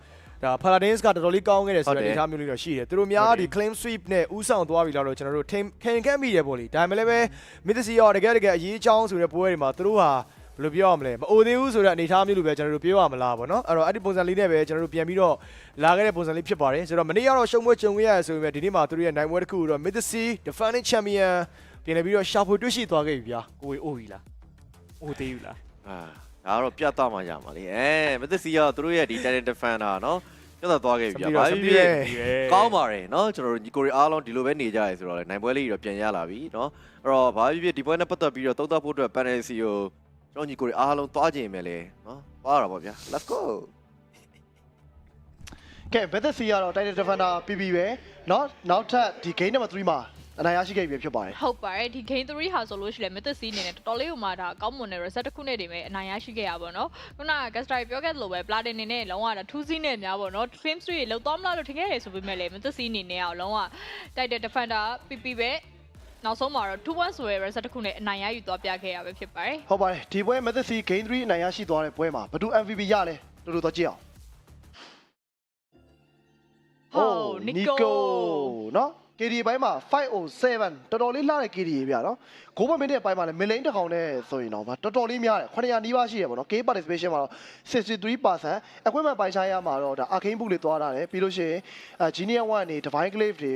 ဒါ Paladins ကတော်တော်လေးကောင်းခဲ့တယ်ဆိုဟုတ်တဲ့တယ်အနေအထားမျိုးလေးတော့ရှိတယ်သူတို့များဒီ claim sweep နဲ့ဥဆောင်သွားပြီလားတော့ကျွန်တော်တို့ထင်ခင်ခဲ့မိတယ်ပေါ့လေဒါပေမဲ့လည်းပဲ Mythic ရောတကယ်တကယ်အရေးအကြောင်းဆိုတဲ့ပွဲတွေမှာသူတို့ဟာ ဘယ်လိုပြောရမလဲမအိုသေးဘူးဆိုတဲ့အနေအထားမျိုးလိုပဲကျွန်တော်တို့ပြောရမလားပေါ့နော်အဲ့တော့အဲ့ဒီပုံစံလေးနဲ့ပဲကျွန်တော်တို့ပြန်ပြီးတော့လာခဲ့တဲ့ပုံစံလေးဖြစ်ပါတယ်ဆိုတော့မနေ့ကတော့ရှုံးပွဲကြုံခဲ့ရတယ်ဆိုပေမဲ့ဒီနေ့မှာသူတို့ရဲ့နိုင်ပွဲတစ်ခုကိုတော့ Mythic defending champion ပြန်လည်ပြီးတော့ရှာဖွေတွေ့ရှိသွားခဲ့ပြီဗျာ ကိုဝေအိုပြီလားအိုသေးဘူးလား အာဒါကတော့ပြတ်သွားမှရမှာလေအဲမသစ်စီကသူတို့ရဲ့ဒီ talent defender เนาะပြတ်သွားခဲ့ပြီဗျာဘာဖြစ်ဖြစ်ကောင်းပါတယ်เนาะကျွန်တော်တို့ညီကိုရီအားလုံးဒီလိုပဲနေကြရဆိုတော့လေနိုင်ပွဲလေးတွေတော့ပြန်ရလာပြီเนาะအဲ့တော့ဘာဖြစ်ဖြစ်ဒီပွဲနဲ့ပတ်သက်ပြီးတော့တုံးသက်ဖို့အတွက် penalty ကို ကျွန်တော်ညီကိုရီအားလုံးသွားကြင်မယ်လေเนาะသွားရတာပေါ့ဗျာ let's go ကဲဘက်သက်စီကတော့ Titan Defender ပြီးပြီပဲเนาะနောက်ထပ်ဒီ game number 3မှာအနိုင်ရရှိခဲ့ပြီဖြစ်ပါတယ် ဟုတ်ပါတယ်ဒီ game 3ဟာဆိုလို့ရှိရင် Mythic Sea အနေနဲ့တော်တော်လေးကိုမှဒါကောင်းမွန်တဲ့ reset တစ်ခုနဲ့တည်းပဲအနိုင်ရရှိခဲ့ရပါတော့ခုနက Gastar ပြောခဲ့သလိုပဲ Platin အနေနဲ့လုံးဝဒါ2 sea နဲ့များပေါ့နော် Flame 3ရေလောက်သွားမလားလို့ထင်ခဲ့ရတယ်ဆိုပေမဲ့လည်း Mythic Sea အနေနဲ့ကလုံးဝ Titan Defender ပြပြပဲ နောက်ဆုံးမှာတော့2-1ဆိုတဲ့ result တစ်ခုနဲ့အနိုင်ရယူသွားပြခဲ့ရပဲဖြစ်ပါတယ်ဟုတ်ပါတယ်ဒီပွဲ Method Game 3အနိုင်ရရှိသွားတဲ့ပွဲမှာဘယ်သူ MVP ရလဲတို့တို့တော့ကြည့်အောင်ဟုတ်နီကိုနော် KD ဘိုင်းမှာ507တော်တော်လေးလှတဲ့ KD ရေဗျာနော်ဂိုးပမင်းတဲ့ဘိုင်းမှာလည်းမလိန်တစ်ကောင်နဲ့ဆိုရင်တော့ဗျာတော်တော်လေးများတယ်900နီးပါးရှိရပါတော့ K participation မှာတော့63% equipment ပိုင်းခြားရမှာတော့ဒါ arcane book လေးသွားတာတယ်ပြီးလို့ရှိရင် genius one နေ divine glaive တွေ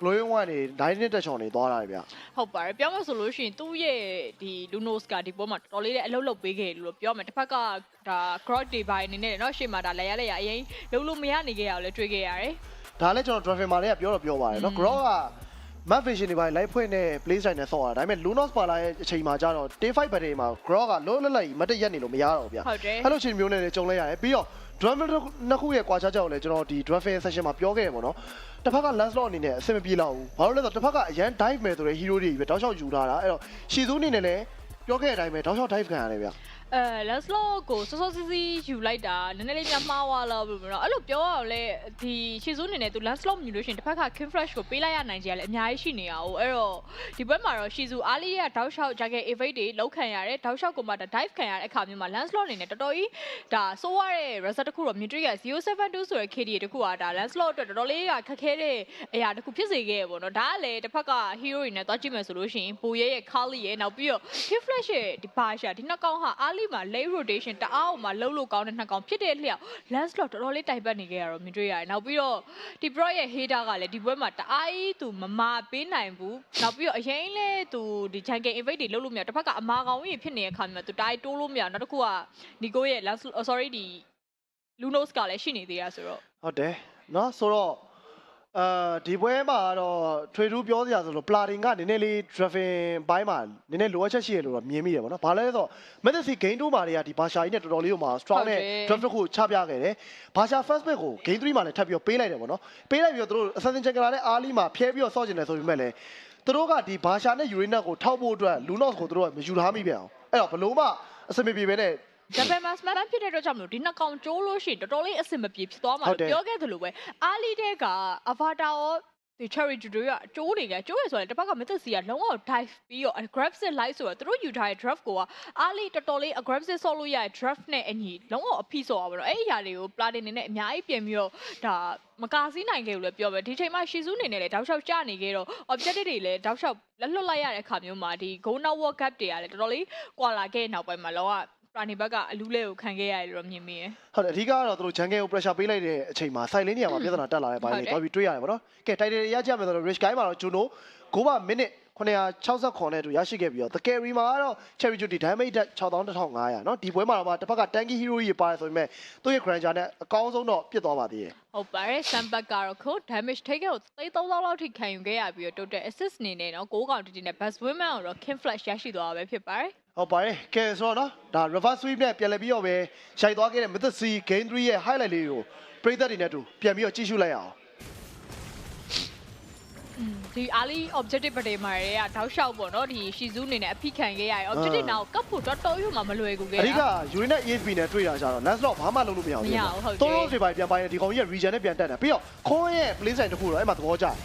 Glowing 1နေ Dynamic Touch တွေသွားတာတယ်ဗျာ ဟုတ်ပါတယ်ပြောမှဆိုလို့ရှိရင်သူ့ရဲ့ဒီ Lunos ကဒီပေါ်မှာတော်တော်လေးလည်းအလုပ်လုပ်ပေးခဲ့တယ်လို့ပြောမယ်တစ်ဖက်ကဒါ Grot တွေပိုင်းအနေနဲ့เนาะရှေ့မှာဒါလဲရလဲရအရင်လုံးလို့မရနေခဲ့ရအောင်လဲတွေ့ခဲ့ရတယ် ဒါလည်းကျွန်တော် Dragon မှာလည်းပြောတော့ပြောပါတယ်เนาะ Grow က map vision တွေပိုင်း live ဖွင့်နဲ့ play style နဲ့ဆော့ရတာဒါပေမဲ့ Lunos ပါလာရဲ့အချိန်မှာကျတော့ day 5 battery မှာ Grow ကလုံးလက်လက်ကြီးမတက်ရက်နေလို့မရတော့ဘူးဗျာ ဟုတ်တယ် အဲ့လိုချိန်မျိုးနဲ့လည်းကြုံလိုက်ရတယ်ပြီးတော့ drum နှစ်ခုရဲ့ကွာခြားချက်ကိုလည်းကျွန်တော်ဒီ drum session မှာပြောခဲ့ရပါတော့တစ်ဖက်က Lancelot အနေနဲ့အဆင်မပြေတော့ဘူးဘာလို့လဲဆိုတော့တစ်ဖက်ကအရန် dive မယ်ဆိုတဲ့ hero တွေပဲတောက်လျှောက်ယူထားတာအဲ့တော့ရှီဇူးအနေနဲ့လည်းပြောခဲ့တဲ့အတိုင်းပဲတောက်လျှောက် dive ခံရတယ်ဗျာ အဲ Lancelot ကိုစောစောစီးစီးယူလိုက်တာနည်းနည်းလေးများမှားသွားလားဘယ်လိုမျိုးအဲ့လိုပြောရအောင်လဲဒီရှီဇူးအနေနဲ့သူ Lancelot မြူလို့ရှိရင်တစ်ဖက်က King Flash ကိုပေးလိုက်ရနိုင်ကြတယ်အများကြီးရှိနေရအောင်အဲ့တော့ဒီဘက်မှာတော့ရှီဇူအားလေးရတောက်လျှောက် jacket evade တွေလောက်ခံရတယ်တောက်လျှောက်ကိုမှဒါ dive ခံရတဲ့အခါမျိုးမှာ Lancelot အနေနဲ့တော်တော်ကြီးဒါစိုးရတဲ့ reset တစ်ခုတော့မြင်တွေ့ရ072ဆိုတဲ့ KD တခုကဒါ Lancelot အတွက်တော်တော်လေးကခက်ခဲတဲ့အရာတစ်ခုဖြစ်စေခဲ့ရပေါ့နော်ဒါကလည်းတစ်ဖက်က hero တွေနဲ့တွားကြည့်မယ်ဆိုလို့ရှိရင်ဘိုရဲရဲ့ Carly ရဲ့နောက်ပြီးတော့ King Flash ရဲ့ဒီပါရှာဒီနှစ်ကောင်ဟာအားလေးမှာ late rotation တအားအောင်မှာလှုပ်လို့ကောင်းတဲ့နှစ်ကောင်ဖြစ်တဲ့လျောက် Lancelot တော်တော်လေးတိုင်ပတ်နေခဲ့ရတော့မြင်တွေ့ရတယ်နောက်ပြီးတော့ဒီ Pro ရဲ့ hater ကလည်းဒီဘွဲမှာတအားကြီးသူမမာပေးနိုင်ဘူးနောက်ပြီးတော့အရင်လဲသူဒီ Jungle Invade တွေလှုပ်လို့မရတစ်ဖက်ကအမာကောင်ကြီးဖြစ်နေတဲ့အခါမှာသူတိုင်းတိုးလို့မရနောက်တစ်ခုက Nico ရဲ့ Lancelot sorry ဒီ Lunos ကလည်းရှိနေသေးတာဆိုတော့ ဟုတ်တယ်เนาะဆိုတော့ အာဒီပွဲမှာတော့ထွေထူးပြောစရာဆိုလို့ပလာတင်ကနည်းနည်းလေး driving ဘိုင်းမှာနည်းနည်းလိုအပ်ချက်ရှိရလို့တော့မြင်မိတယ်ဗောနော်။ဘာလဲဆိုတော့ Messi game 2မှာတွေကဒီဘာရှာကြီးနဲ့တော်တော်လေးကိုမှ strong နဲ့ drive တစ်ခုချပြခဲ့တယ်။ဘာရှာ first pick ကို game 3မှာလည်းထပ်ပြီးတော့ပေးလိုက်တယ်ဗောနော်။ပေးလိုက်ပြီးတော့သူတို့ assassin checker နဲ့အားလီမှာဖျဲပြီးတော့ဆော့ကျင်တယ်ဆိုပေမဲ့လည်းသူတို့ကဒီဘာရှာနဲ့ Uranus ကိုထောက်ဖို့အတွက် Lunos ကိုသူတို့ကမယူထားမိပြန်အောင်။အဲ့တော့ဘလို့မှအဆင်မပြေပဲနဲ့ ဒါပေမဲ့ smash ဖြစ်တဲ့အတွက်ကြောင့်မလို့ဒီနှစ်ကောင်ကျိုးလို့ရှိရင်တော်တော်လေးအဆင်မပြေဖြစ်သွားမှာဟုတ်တယ်လို့ပြောခဲ့သလိုပဲအားလီတဲ့က avatar ရောဒီ cherry judo ကကျိုးနေကြကျိုးရဆိုရင်တစ်ပတ်က mythic စီကလုံးဝ dive ပြီးတော့ aggressive light ဆိုတော့သူတို့ယူထားတဲ့ draft ကိုကအားလီတော်တော်လေး aggressive ဆော့လို့ရတဲ့ draft နဲ့အညီလုံးဝအဖိဆော့ပါတော့အဲ့ဒီຢာတွေကို platin နေနဲ့အများကြီးပြင်ပြီးတော့ဒါမကာစီးနိုင်ခဲ့ဘူးလည်းပြောပဲဒီချိန်မှာရှီဇူးနေနဲ့လည်းတောက်လျှောက်ကျနေခဲ့တော့ objective တွေလည်းတောက်လျှောက်လက်လွတ်လိုက်ရတဲ့အခါမျိုးမှာဒီ go now world cup တွေကလည်းတော်တော်လေးကွာလာခဲ့တဲ့နောက်ပိုင်းမှာလောကပ ရာနေဘက်ကအလူးလေးကိုခံခဲ့ရတယ်လို့တော့မြင်မိရယ်ဟုတ်တယ်အဓိကကတော့သူတို့ jungle ကို pressure ပေးလိုက်တဲ့အချိန်မှာ side lane နေရာမှာပြဿနာတက်လာတဲ့ဘိုင်းလေးဟုတ်တယ်တော့ပြီးတွေ့ရတယ်ဗောနော်ကဲ title ရကြမယ်ဆိုတော့ rich guy မှာတော့ Juno ကိုပါ minute 969နဲ့တူရရှိခဲ့ပြီးတော့ the carry မှာကတော့ cherry judy damage 6500เนาะဒီပွဲမှာတော့တစ်ဖက်က tanky hero ကြီးပါတယ်ဆိုပေမဲ့သူ့ရဲ့ granger နဲ့အကောင်းဆုံးတော့ပြစ်သွားပါသေးတယ် ဟုတ်ပါတယ်ဆမ်ဘတ်ကတော့ခု damage ထိခဲ့ကို3000လောက်ထိခံယူခဲ့ရပြီးတော့ total assist အနေနဲ့တော့6កောင်တီတီနဲ့ best women ကိုတော့ king flash ရရှိသွားတာပဲဖြစ်ပါတယ် ဟုတ်ပါတယ်ကဲဆိုတော့เนาะဒါ reverse sweep နဲ့ပြန်လည်ပြီးတော့ပဲရှိုက်သွားခဲ့တဲ့ mythic c game 3ရဲ့ highlight လေးကိုပရိသတ်တွေနဲ့တူပြန်ပြီးတော့ကြည့်ရှုလိုက်ရအောင် ဒီ early objective ပဒေမှာတွေကတောက်လျှောက်ပေါ့နော်ဒီ shizu အနေနဲ့အဖိခံခဲ့ရတယ် objective နောက်ကပ်ဖို့တော်တော်ရွမှမလွယ်ကူခဲ့အဓိကတာ Uranus ESP နဲ့တွေ့တာကြတော့ Lancelot ဘာမှလုပ်လို့မရဘူးမရဘူးဟုတ်တယ်သုံးလုံးတွေပိုင်းပြန်ပိုင်းတယ်ဒီကောင်ကြီးက region နဲ့ပြန်တက်တယ်ပြီးတော့ခွန်းရဲ့ play sign တစ်ခုတော့အဲ့မှာသဘောကျတယ်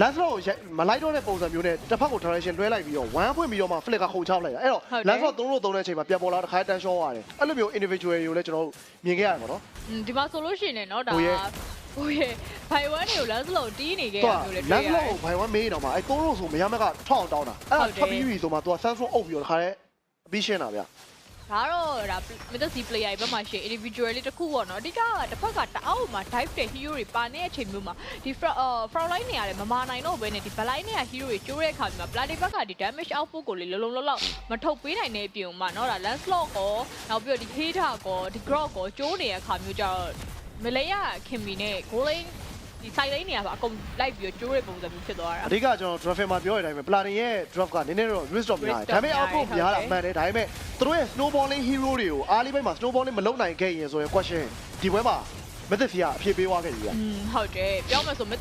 Lancelot ကိုရိုက်မလိုက်တော့တဲ့ပုံစံမျိုးနဲ့တစ်ဖက်ကို direction တွဲလိုက်ပြီးတော့1ဖွင့်ပြီးတော့မှ flick ကခုန်ချလိုက်တာအဲ့တော့ Lancelot သုံးလို့သုံးတဲ့အချိန်မှာပြန်ပေါ်လာတစ်ခါတန်းရှော့ရတယ်အဲ့လိုမျိုး individual တွေကိုလည်းကျွန်တော်တို့မြင်ခဲ့ရတယ်ပေါ့နော်ဒီမှာဆိုလို့ရှိရင်တော့ဒါဟိုရေဘိုင်ဝမ်တွေကိုလမ်းစလုံးတီးနေခဲ့တာမျိုးလည်းတွေ့ရတယ်။လမ်းစလုံးကိုဘိုင်ဝမ်မေးတော့မှအဲတိုးလို့ဆိုမရမက်ကထောင်းတောင်းတာ။အဲ့ဒါထွက်ပြီးပြီဆိုမှသူကဆန်ဖုန်းအုပ်ပြီးတော့တခါတည်းအပြီးရှင်းတာဗျ။ ဒါတော့ဒါ Meta C player ဘက်မှာရှိ individually တစ်ခုပေါ့နော်အဓိကတစ်ဖက်ကတအောက်မှာ dive တဲ့ hero တွေပါနေတဲ့အချိန်မျိုးမှာဒီ front အော် front line နေရတယ်မမာနိုင်တော့ဘဲနဲ့ဒီ back line နေရ hero တွေကျိုးတဲ့အခါမှာ platy ဘက်ကဒီ damage output ကိုလေလုံးလုံးလုံးလောက်မထုတ်ပေးနိုင်တဲ့အပြင်မှာနော်ဒါ landslot ကိုနောက်ပြီးတော့ဒီ hater ကိုဒီ grok ကိုကျိုးနေတဲ့အခါမျိုးကျတော့မလေးရခင်မီနဲ့ goal line ဒီ side lane နေရပါအကုန်လိုက်ပြီးတော့ကျိုးတဲ့ပုံစံမျိုးဖြစ်သွားတာအဓိကကျွန်တော် draft မှာပြောရတဲ့အတိုင်းပဲ platin ရဲ့ draft ကနည်းနည်းတော့ risk တော့များတယ်ဒါပေမဲ့ output များတာမှန်တယ်ဒါပေမဲ့သူတို့ရဲ့ snowballing hero တွေကိုအားလေးပိုင်းမှာ snowballing မလုပ်နိုင်ခဲ့ရင်ဆိုရင် question ဒီပွဲမှာ method စီကအဖြေပေးသွားခဲ့ပြီဗျอืมဟုတ်တယ်ပြောမှဆိုမ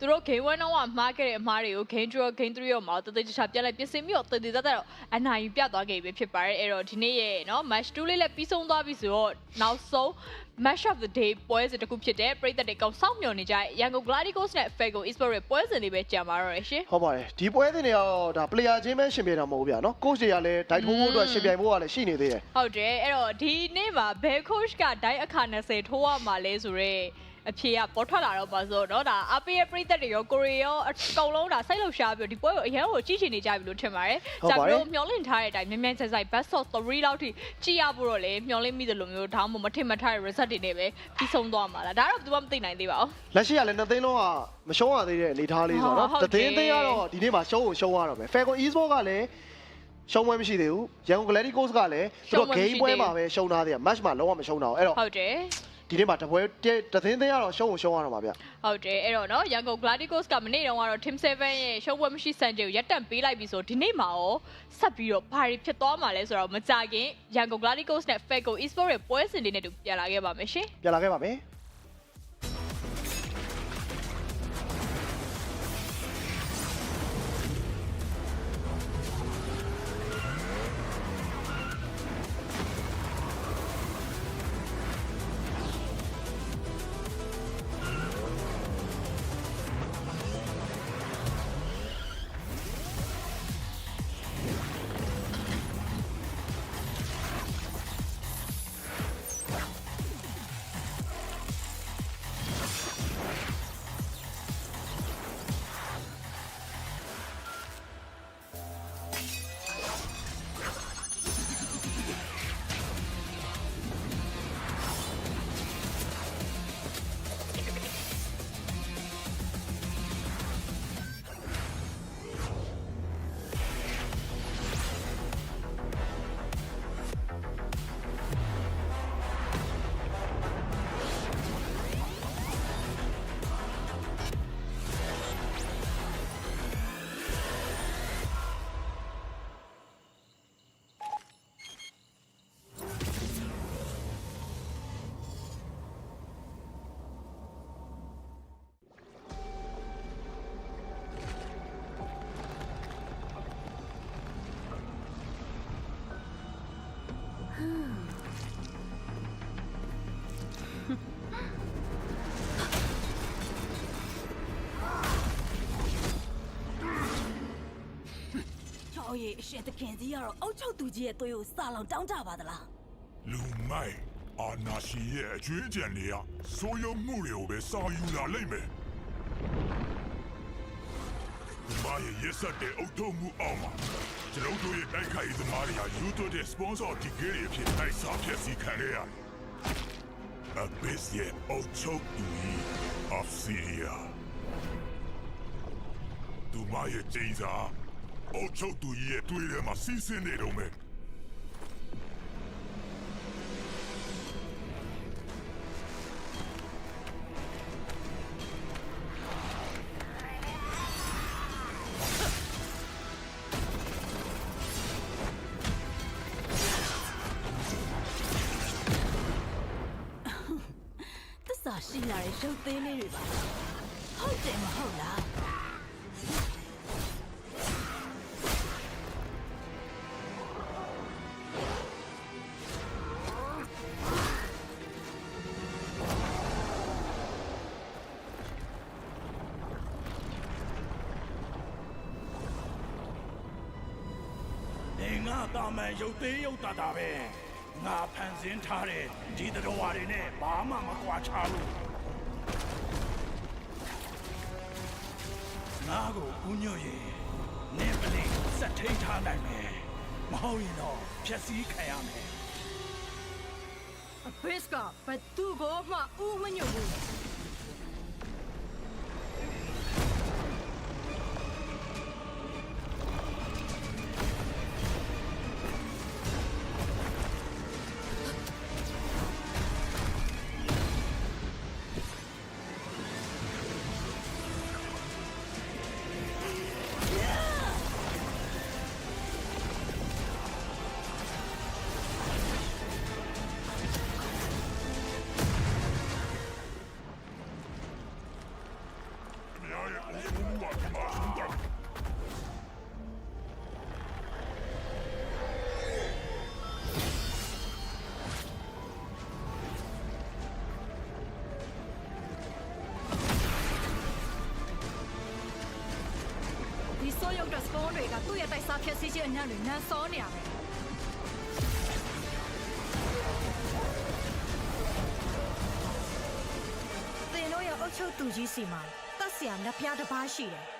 သူတို့ game 1တော့မှားခဲ့တဲ့အမှားတွေကို game 2 game 3ရောမှာတသေးချာပြန်လဲပြင်ဆင်ပြီးတော့တသေးသားတော့အနိုင်ယူပြသွားခဲ့ပြီဖြစ်ပါတယ်အဲ့တော့ဒီနေ့ရဲ့နော် match 2လေးလည်းပြီးဆုံးသွားပြီဆိုတော့နောက်ဆုံး match of the day ပွဲစဉ်တစ်ခုဖြစ်တဲ့ပြည်သက်တွေကောင်စောင့်မျှော်နေကြတဲ့ Yangon Gladiators နဲ့ Fago Esport ရဲ့ပွဲစဉ်တွေပဲကြံပါတော့ရရှင်ဟုတ်ပါတယ်ဒီပွဲစဉ်တွေကတော့ဒါ player ချင်းပဲရှင်ပြတာမဟုတ်ဘူးဗျာနော် coach တွေကလည်းဒိုင်ထိုးဖို့အတွက်ရှင်ပြိုင်ဖို့ကလည်းရှိနေသေးတယ်ဟုတ်တယ်အဲ့တော့ဒီနေ့မှာဘယ် coach ကဒိုင်အခါ20ထိုးရမှာလဲဆိုတော့ အဖြေကပေါ်ထွက်လာတော့ပါဆိုတော့ဒါအပိရဲ့ပြည်သက်တွေရောကိုရီရောအကုန်လုံးဒါစိုက်လှုပ်ရှားပြီးဒီပွဲကိုအရင်ကိုကြည့်ချင်နေကြပြီလို့ထင်ပါတယ်။ဒါပြီးတော့မျောလင့်ထားတဲ့အတိုင်းမြန်မြန်ဆိုင်ဆိုင် best of 3လောက်ထိကြည့်ရဖို့တော့လေမျောလင့်မိတယ်လို့မျိုးဒါမှမထင်မထားတဲ့ result တွေနဲ့ပဲပြီးဆုံးသွားမှာလား။ဒါတော့ဘယ်သူမှမသိနိုင်သေးပါဘူး။လက်ရှိကလည်းနှစ်သိန်းလုံးကမရှုံးရသေးတဲ့အနေအထားလေးဆိုတော့တသိန်းသိန်းကတော့ဒီနေ့မှာရှုံးကိုရှုံးရတော့မယ် Falcon Esports ကလည်းရှုံးပွဲမရှိသေးဘူးရန်ကုန် Gladiators ကလည်းသူတို့ game ပွဲမှာပဲရှုံးထားသေးတယ် match မှာလုံးဝမရှုံးတာဘူးအဲ့တော့ဟုတ်တယ် ဒီနေ့မှာတပွဲတသင်းသင်းကတော့ရှုံးကိုရှုံးရတော့မှာဗျဟုတ်တယ်အဲ့တော့နော်ရန်ကုန် Gladicos ကမနေ့တုန်းကတော့ Team 7ရဲ့ရှုံးပွဲမရှိစံချိန်ကိုရပ်တန့်ပေးလိုက်ပြီဆိုဒီနေ့မှာရောဆက်ပြီးတော့ဘာတွေဖြစ်သွားမှာလဲဆိုတော့မကြခင်ရန်ကုန် Gladicos နဲ့ Fago Esports ရဲ့ပွဲစဉ်တွေနဲ့တူပြန်လာခဲ့ပါမယ်ရှင်ပြန်လာခဲ့ပါမယ် ရီအရှင်သခင်ကြီးကတော့အုတ်ချုပ်သူကြီးရဲ့သွေးကိုစာလောင်တောင်းကြပါသလားလူမိုက်အာနာရှင်ရဲ့အကျွေးကြံတွေကစိုးရုံမှုတွေကိုပဲစောင်းယူလာလိမ့်မယ်။ဒီမရဲ့ရက်ဆက်တဲ့အုပ်ထုံးမှုအောက်မှာကျွန်တော်တို့ရဲ့တိုက်ခိုက်ရေးသမားတွေကယူသွတဲ့ sponsor ဒီကေးတွေအဖြစ်တိုက်စားဖြစ်စီခံရရတယ်။ Abyss ရဲ့အုပ်ချုပ်သူကြီး of Syria သူမရဲ့ကျင်းစာ အုပ်ချုပ်သူကြီးရဲ့တွေးထဲမှာစီးဆင်းနေတော့မယ်။ တာမန်ရုပ်သေးရုပ်တာတာပဲငါဖန်ဆင်းထားတဲ့ဒီတော်ဝါတွေနဲ့ဘာမှမကွာခြားဘူးငါကိုဦးညွတ်ရင်နင်းပလင်စက်ထိန်ထားနိုင်မယ်မဟုတ်ရင်တော့ဖြက်စီးခံရမယ်အဘစ်ကဘသူ့ကိုမှဦးမညွတ်ဘူး တဲ့စပွန်တွေကသူ့ရဲ့တိုက်စားဖြက်စီးခြင်းအနံ့တွေနန်းစောနေရမယ်သင်တို့ရဲ့အုတ်ချုပ်သူကြီးစီမှာတတ်ဆရာနှစ်ဖျားတစ်ပါးရှိတယ်